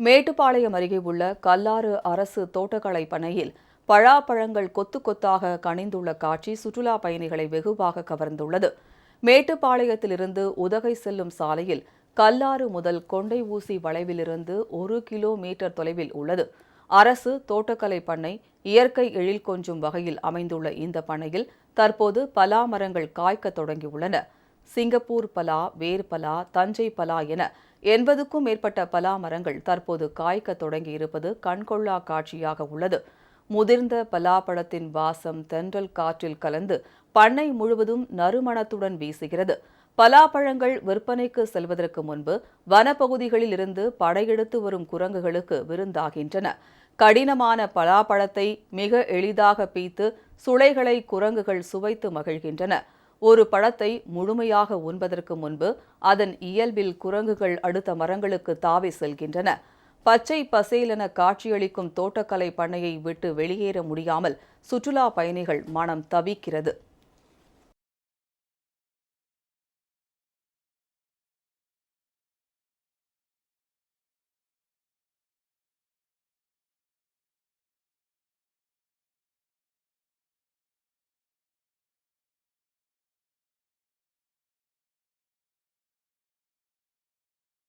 மேட்டுப்பாளையம் அருகே உள்ள கல்லாறு அரசு தோட்டக்கலை பண்ணையில் பழாப்பழங்கள் கொத்து கொத்தாக கனிந்துள்ள காட்சி சுற்றுலா பயணிகளை வெகுவாக கவர்ந்துள்ளது. மேட்டுப்பாளையத்திலிருந்து உதகை செல்லும் சாலையில் கல்லாறு முதல் கொண்டை ஊசி வளைவிலிருந்து ஒரு கிலோமீட்டர் தொலைவில் உள்ளது. அரசு தோட்டக்கலை பண்ணை இயற்கை எழில் கொஞ்சும் வகையில் அமைந்துள்ள இந்த பண்ணையில் தற்போது பலா மரங்கள் காய்க்க தொடங்கியுள்ளன. சிங்கப்பூர் பலா வேர்பலா தஞ்சை பலா என எண்பதுக்கும் மேற்பட்ட பலா மரங்கள் தற்போது காய்க்க தொடங்கி இருப்பது கண்கொள்ளா காட்சியாக உள்ளது. முதிர்ந்த பலாப்பழத்தின் வாசம் தென்றல் காற்றில் கலந்து பண்ணை முழுவதும் நறுமணத்துடன் வீசுகிறது. பலாப்பழங்கள் விற்பனைக்கு செல்வதற்கு முன்பு வனப்பகுதிகளில் இருந்து படையெடுத்து வரும் குரங்குகளுக்கு விருந்தாகின்றன. கடினமான பலாப்பழத்தை மிக எளிதாக பீத்து சுளைகளை குரங்குகள் சுவைத்து மகிழ்கின்றன. ஒரு பழத்தை முழுமையாக உண்பதற்கு முன்பு அதன் இயல்பில் குரங்குகள் அடுத்த மரங்களுக்கு தாவி செல்கின்றன. பச்சை பசேலென காட்சியளிக்கும் தோட்டக்கலை பண்ணையை விட்டு வெளியேற முடியாமல் சுற்றுலா பயணிகள் மனம் தவிக்கிறது.